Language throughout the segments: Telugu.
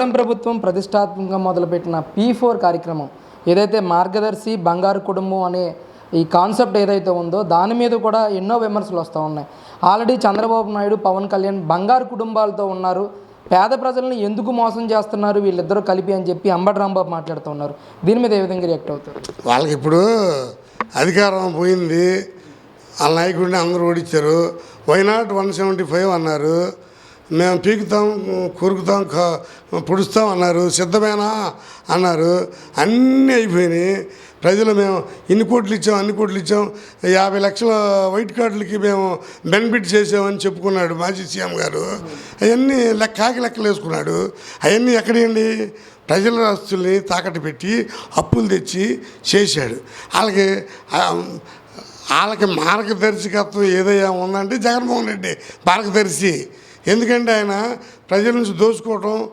కూటమి ప్రభుత్వం ప్రతిష్టాత్మకంగా మొదలుపెట్టిన పీ ఫోర్ కార్యక్రమం ఏదైతే మార్గదర్శి బంగారు కుటుంబం అనే ఈ కాన్సెప్ట్ ఏదైతే ఉందో దాని మీద కూడా ఎన్నో విమర్శలు వస్తూ ఉన్నాయి. ఆల్రెడీ చంద్రబాబు నాయుడు పవన్ కళ్యాణ్ బంగారు కుటుంబాలతో ఉన్నారు. పేద ప్రజలను ఎందుకు మోసం చేస్తున్నారు? వీళ్ళిద్దరూ కలిపి అని చెప్పి అంబటి రాంబాబు మాట్లాడుతున్నారు దీని మీద ఏ విధంగా రియాక్ట్ అవుతారు? వాళ్ళకి ఇప్పుడు అధికారం పోయింది. వాళ్ళ నాయకుడిని అందరూ ఓడిచ్చారు why not one seventy five అన్నారు. మేము పీకుతాం కొరుకుతాం పొడుస్తాం అన్నారు. సిద్ధమేనా? అన్నారు. అన్నీ అయిపోయినాయి. ప్రజలు మేము ఇన్ని కోట్లు ఇచ్చాం అన్ని కోట్లు ఇచ్చాం. యాభై లక్షల వైట్ కార్డులకి మేము బెనిఫిట్ చేసామని చెప్పుకున్నాడు మాజీ సీఎం గారు. అవన్నీ లెక్క కాకి లెక్కలు వేసుకున్నాడు. అవన్నీ ఎక్కడండి ప్రజల ఆస్తుల్ని తాకట్టు పెట్టి అప్పులు తెచ్చి చేశాడు. అలాగే వాళ్ళకి మార్గదర్శకత్వం ఏదైనా ఉందంటే జగన్మోహన్ రెడ్డి మార్గదర్శి ఎందుకంటే ఆయన ప్రజల నుంచి దోచుకోవటం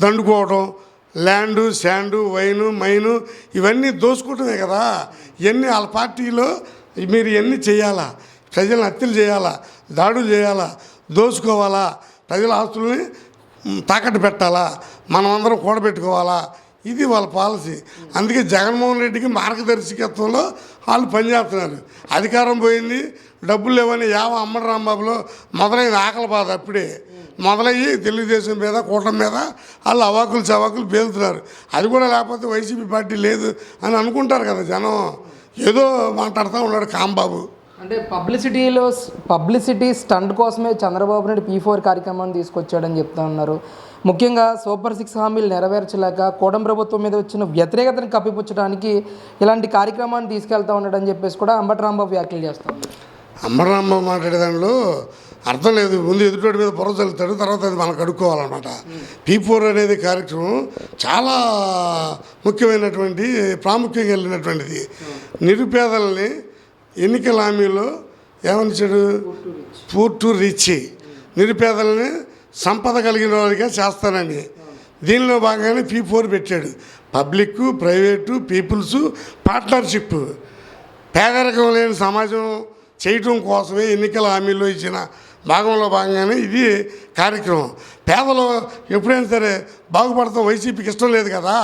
దండుకోవటం ల్యాండు శాండు వైను మైను ఇవన్నీ దోచుకోవటమే కదా. ఇవన్నీ వాళ్ళ పార్టీలో మీరు ఇవన్నీ చేయాలా? ప్రజలను హత్యలు చేయాలా? దాడులు చేయాలా? దోచుకోవాలా? ప్రజల ఆస్తుల్ని తాకట్టు పెట్టాలా? మనం అందరం కూడబెట్టుకోవాలా? ఇది వాళ్ళ పాలసీ. అందుకే జగన్మోహన్ రెడ్డికి మార్గదర్శకత్వంలో వాళ్ళు పనిచేస్తున్నారు. అధికారం పోయింది డబ్బులు లేవని యావ అమ్మడి రాంబాబులో మొదలైన ఆకలి బాధ అప్పుడే. మొదలయ్యి తెలుగుదేశం మీద కూటమి మీద వాళ్ళు అవాకులు చవాకులు పేలుతున్నారు. అది కూడా లేకపోతే వైసీపీ పార్టీ లేదు అని అనుకుంటారు కదా జనం. ఏదో మాట్లాడుతూ ఉన్నాడు కాంబాబు. అంటే పబ్లిసిటీలో పబ్లిసిటీ స్టంట్ కోసమే చంద్రబాబు నాయుడు పీ ఫోర్ కార్యక్రమాన్ని తీసుకొచ్చాడని చెప్తా ఉన్నారు. ముఖ్యంగా సూపర్ సిక్స్ హామీలు నెరవేర్చలేక కూటమి ప్రభుత్వం మీద వచ్చిన వ్యతిరేకతను కప్పిపుచ్చడానికి ఇలాంటి కార్యక్రమాన్ని తీసుకెళ్తా ఉన్నాడని చెప్పేసి కూడా అంబటరాంబాబు వ్యాఖ్యలు చేస్తాం అంబటరాంబాబు మాట్లాడే దానిలో అర్థం లేదు. ముందు ఎదుటోడి మీద పొర చల్లుతాడు తర్వాత అది మనకు అడుక్కోవాలన్నమాట. పీ ఫోర్ అనేది కార్యక్రమం చాలా ముఖ్యమైనటువంటి ప్రాముఖ్యంగా వెళ్ళినటువంటిది. నిరుపేదల్ని ఎన్నికల హామీలో ఏమనిచ్చాడు పూర్ టు రిచ్. నిరుపేదల్ని సంపద కలిగిన వారిగా చేస్తానని. దీనిలో భాగంగానే పీ ఫోర్ పెట్టాడు. పబ్లిక్ ప్రైవేటు పీపుల్స్ పార్ట్నర్షిప్ పేదరికం లేని సమాజం చేయటం కోసమే ఎన్నికల హామీలో ఇచ్చిన భాగంలో భాగంగానే ఇది కార్యక్రమం. పేదలు ఎప్పుడైనా సరే బాగుపడతాం వైసీపీకి ఇష్టం లేదు కదా.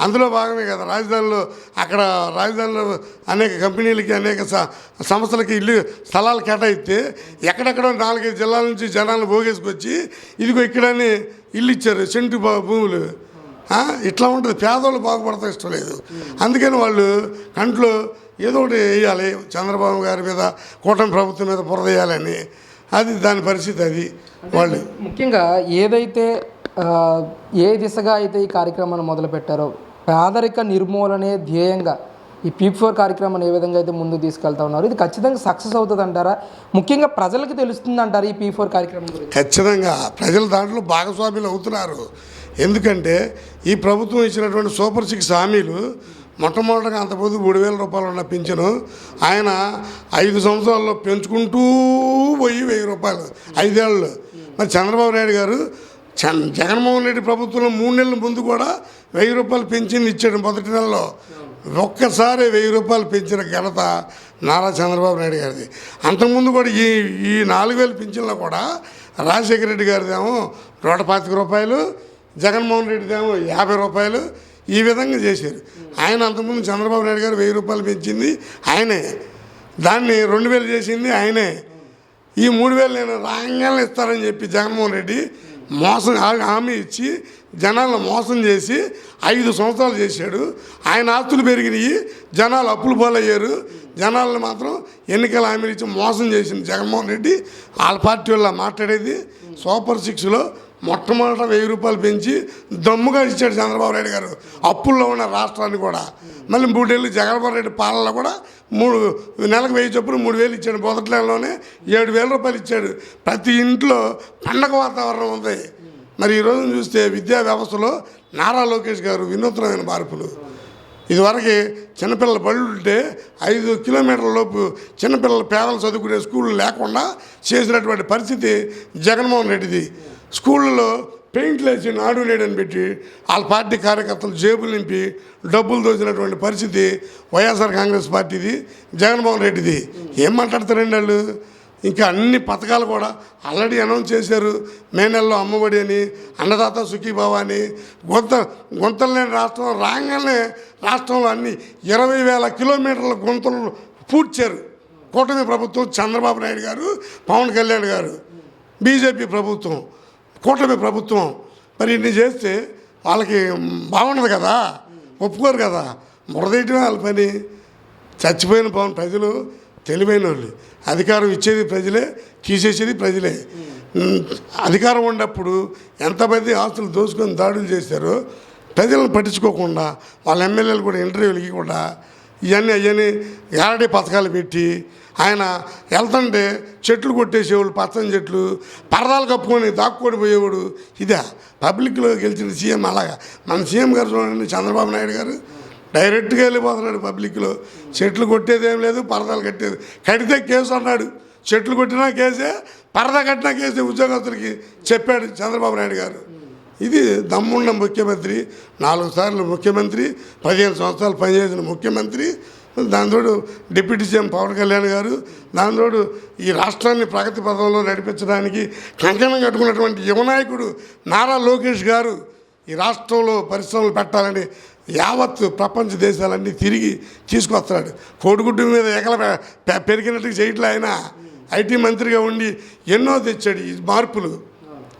అందులో భాగమే కదా. రాజధానిలో అక్కడ రాజధానిలో అనేక కంపెనీలకి అనేక సంస్థలకి ఇల్లు స్థలాలు కేటాయిస్తే ఎక్కడెక్కడో నాలుగైదు జిల్లాల నుంచి జనాలను పోగేసుకొచ్చి ఇదిగో ఇక్కడని ఇల్లు ఇచ్చారు సెంటు భూములు. ఇట్లా ఉంటుంది. పేదవాళ్ళు బాగుపడతా ఇష్టం లేదు. అందుకని వాళ్ళు కంట్లో ఏదో ఒకటి వేయాలి. చంద్రబాబు గారి మీద కూటమి ప్రభుత్వం మీద బురద వేయాలని. అది దాని పరిస్థితి అది. వాళ్ళు ముఖ్యంగా ఏదైతే ఏ దిశగా అయితే ఈ కార్యక్రమాన్ని మొదలుపెట్టారో పేదరిక నిర్మూలనే ధ్యేయంగా ఈ పీప్ ఫోర్ కార్యక్రమాన్ని ఏ విధంగా అయితే ముందుకు తీసుకెళ్తా ఉన్నారు ఇది ఖచ్చితంగా సక్సెస్ అవుతుంది అంటారా? ముఖ్యంగా ప్రజలకు తెలుస్తుంది అంటారా ఈ పీ ఫోర్ కార్యక్రమం గురించి? ఖచ్చితంగా. ప్రజలు దాంట్లో భాగస్వాములు అవుతున్నారు. ఎందుకంటే ఈ ప్రభుత్వం ఇచ్చినటువంటి సూపర్ సిక్స్ హామీలు మొట్టమొదటిగా అంతపోదు మూడు వేల రూపాయలు ఉన్న పింఛను ఆయన ఐదు సంవత్సరాల్లో పెంచుకుంటూ పోయి వెయ్యి రూపాయలు ఐదేళ్ళు. మరి చంద్రబాబు నాయుడు గారు జగన్మోహన్ రెడ్డి ప్రభుత్వంలో మూడు నెలల ముందు కూడా వెయ్యి రూపాయలు పెంచింది ఇచ్చాడు మొదటి నెలలో. ఒక్కసారి వెయ్యి రూపాయలు పెంచిన ఘనత నారా చంద్రబాబు నాయుడు గారిది. అంతకుముందు కూడా ఈ ఈ నాలుగు వేలు పెంచిన కూడా రాజశేఖర రెడ్డి గారిదేమో నూట పాతిక రూపాయలు జగన్మోహన్ రెడ్డిదేమో యాభై రూపాయలు ఈ విధంగా చేశారు. ఆయన అంతకుముందు చంద్రబాబు నాయుడు గారు వెయ్యి రూపాయలు పెంచింది ఆయనే. దాన్ని రెండు వేలు చేసింది ఆయనే. ఈ మూడు వేలు నేను రాగానే ఇస్తారని చెప్పి జగన్మోహన్ రెడ్డి మోసం హామీ ఇచ్చి జనాలను మోసం చేసి ఐదు సంవత్సరాలు చేశాడు. ఆయన ఆస్తులు పెరిగినాయి. జనాలు అప్పులు పాలయ్యారు. జనాలను మాత్రం ఎన్నికల హామీలు ఇచ్చి మోసం చేసింది జగన్మోహన్ రెడ్డి. వాళ్ళ పార్టీ వాళ్ళ మాట్లాడేది సూపర్ సిక్స్లో మొట్టమొదట వెయ్యి రూపాయలు పెంచి దమ్ముగా ఇచ్చాడు చంద్రబాబు నాయుడు గారు. అప్పుల్లో ఉన్న రాష్ట్రాన్ని కూడా. మళ్ళీ మూడేళ్ళు జగన్మోహన్ రెడ్డి పాలనలో కూడా మూడు నెలకు వెయ్యి చొప్పున మూడు వేలు ఇచ్చాడు. మొదటి నెలలోనే ఏడు వేల రూపాయలు ఇచ్చాడు. ప్రతి ఇంట్లో పండగ వాతావరణం ఉంది. మరి ఈరోజు చూస్తే విద్యా వ్యవస్థలో నారా లోకేష్ గారు వినూత్నమైన మార్పులు. ఇదివరకు చిన్నపిల్లల బళ్ళు ఉంటే ఐదు కిలోమీటర్ల లోపు చిన్నపిల్లల పేదలు చదువుకునే స్కూళ్ళు లేకుండా చేసినటువంటి పరిస్థితి జగన్మోహన్ రెడ్డిది. స్కూళ్ళలో పెయింట్లు వేసి నాడు నేడని పెట్టి వాళ్ళ పార్టీ కార్యకర్తలు జేబులు నింపి డబ్బులు దోచినటువంటి పరిస్థితి వైఎస్ఆర్ కాంగ్రెస్ పార్టీది జగన్మోహన్ రెడ్డిది. ఏం మాట్లాడతారండి వాళ్ళు? ఇంకా అన్ని పథకాలు కూడా ఆల్రెడీ అనౌన్స్ చేశారు. మే నెలలో అమ్మఒడి అని అన్నదాత సుఖీభావ అని గుంత గుంతలు లేని రాష్ట్రం రాగానే రాష్ట్రంలో అన్ని ఇరవై వేల కిలోమీటర్ల గుంతలు పూడ్చారు. కూటమి ప్రభుత్వం చంద్రబాబు నాయుడు గారు పవన్ కళ్యాణ్ గారు బీజేపీ ప్రభుత్వం. కూటమి ప్రభుత్వం మరి ఇన్ని చేస్తే వాళ్ళకి బాగుండదు కదా. ఒప్పుకోరు కదా. మురదేయటమే వాళ్ళ పని. చచ్చిపోయిన పవన్ ప్రజలు తెలివైన వాళ్ళు. అధికారం ఇచ్చేది ప్రజలే తీసేసేది ప్రజలే. ఉమ్, అధికారం ఉన్నప్పుడు ఎంతమంది ఆస్తులు దోచుకొని దాడులు చేశారో ప్రజలను పట్టించుకోకుండా వాళ్ళ ఎమ్మెల్యేలు కూడా ఇంటర్వ్యూలు ఇవ్వకుండా ఇవన్నీ అవన్నీ గారడీ పథకాలు పెట్టి ఆయన వెళ్తుంటే చెట్లు కొట్టేసేవాళ్ళు పచ్చని చెట్లు పరదాలు కప్పుకొని దాక్కొని పోయేవాడు ఇదే. పబ్లిక్లో గెలిచిన సీఎం అలాగా. మన సీఎం గారు చూడండి చంద్రబాబు నాయుడు గారు డైరెక్ట్గా వెళ్ళిపోతున్నాడు పబ్లిక్లో. చెట్లు కొట్టేది ఏం లేదు పరదాలు కట్టేది. కడితే కేసు అన్నాడు. చెట్లు కొట్టినా కేసే పరదా కట్టినా కేసే ఉద్యోగస్తులకి చెప్పాడు చంద్రబాబు నాయుడు గారు. ఇది దమ్మున్న ముఖ్యమంత్రి నాలుగు సార్లు ముఖ్యమంత్రి పదిహేను సంవత్సరాలు పనిచేసిన ముఖ్యమంత్రి దానితోడు డిప్యూటీ సీఎం పవన్ కళ్యాణ్ గారు దానితోడు ఈ రాష్ట్రాన్ని ప్రగతి పథంలో నడిపించడానికి కంకణం కట్టుకున్నటువంటి యువనాయకుడు నారా లోకేష్ గారు ఈ రాష్ట్రంలో పరిశ్రమలు పెట్టాలని యావత్ ప్రపంచ దేశాలన్నీ తిరిగి తీసుకొస్తున్నాడు. కోడిగుడ్డు మీద ఎగల పెరిగినట్టు చేయట్లే ఆయన. ఐటీ మంత్రిగా ఉండి ఎన్నో తెచ్చాడు ఈ మార్పులు.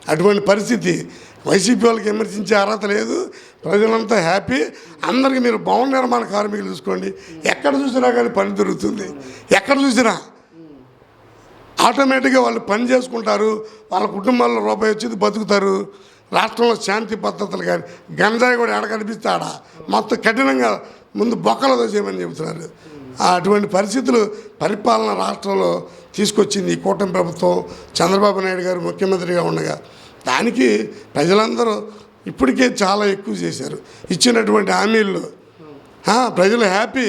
అటువంటి పరిస్థితి వైసీపీ వాళ్ళకి విమర్శించే అర్హత లేదు. ప్రజలంతా హ్యాపీ. అందరికీ మీరు భవన నిర్మాణ కార్మికులు చూసుకోండి. ఎక్కడ చూసినా కానీ పని దొరుకుతుంది. ఎక్కడ చూసినా ఆటోమేటిక్గా వాళ్ళు పని చేసుకుంటారు. వాళ్ళ కుటుంబాల్లో రూపాయి వచ్చేది బతుకుతారు. రాష్ట్రంలో శాంతి భద్రతలు కానీ గంజాయి కూడా ఎడ కనిపిస్తాడా మొత్తం కఠినంగా ముందు బొక్కలతో చేయమని చెబుతున్నారు. అటువంటి పరిస్థితులు పరిపాలన రాష్ట్రంలో తీసుకొచ్చింది ఈ కూటమి ప్రభుత్వం. చంద్రబాబు నాయుడు గారు ముఖ్యమంత్రిగా ఉండగా దానికి ప్రజలందరూ ఇప్పటికే చాలా ఎక్కువ చేశారు. ఇచ్చినటువంటి హామీల్లో ప్రజలు హ్యాపీ.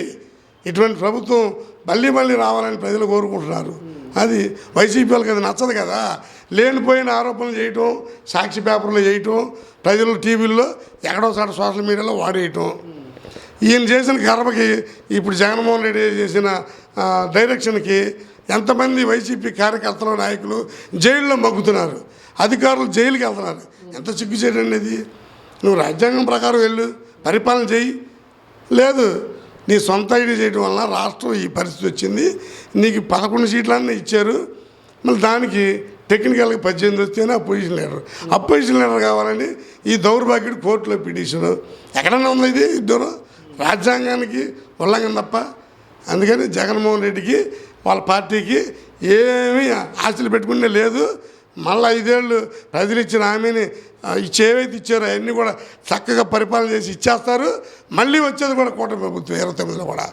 ఇటువంటి ప్రభుత్వం మళ్ళీ మళ్ళీ రావాలని ప్రజలు కోరుకుంటున్నారు. అది వైసీపీ వాళ్ళకి అది నచ్చదు కదా. లేనిపోయిన ఆరోపణలు చేయటం సాక్షి పేపర్లు చేయటం ప్రజలు టీవీల్లో ఎక్కడో చోట సోషల్ మీడియాలో వాడేయటం. ఈయన చేసిన కర్మకి ఇప్పుడు జగన్మోహన్ రెడ్డి చేసిన డైరెక్షన్కి ఎంతమంది వైసీపీ కార్యకర్తలు నాయకులు జైల్లో మగ్గుతున్నారు? అధికారులు జైలుకి వెళ్తున్నారు. ఎంత చిక్కు చేయడం ఇది నువ్వు రాజ్యాంగం ప్రకారం వెళ్ళు పరిపాలన చేయి. లేదు నీ సొంత ఐడి చేయడం వలన రాష్ట్రం ఈ పరిస్థితి వచ్చింది. నీకు పదకొండు సీట్లన్నీ ఇచ్చారు. మళ్ళీ దానికి టెక్నికల్గా పద్దెనిమిది వస్తేనే అపోజిషన్ లీడర్. అపోజిషన్ లీడర్ కావాలని ఈ దౌర్భాగ్యుడు కోర్టులో పిటిషన్. ఎక్కడన్నా ఉంది ఇది? ఇద్దరు? రాజ్యాంగానికి ఉల్లంఘన తప్ప. అందుకని జగన్మోహన్ రెడ్డికి వాళ్ళ పార్టీకి ఏమీ ఆశలు పెట్టుకునే లేదు. మళ్ళీ ఐదేళ్ళు ప్రజలు ఇచ్చిన హామీని ఇచ్చేవైతే ఇచ్చి ఏవైతే ఇచ్చారో అవన్నీ కూడా చక్కగా పరిపాలన చేసి ఇచ్చేస్తారు. మళ్ళీ వచ్చేది కూడా కూటమి ప్రభుత్వం ఇరవై తొమ్మిదిలో కూడా.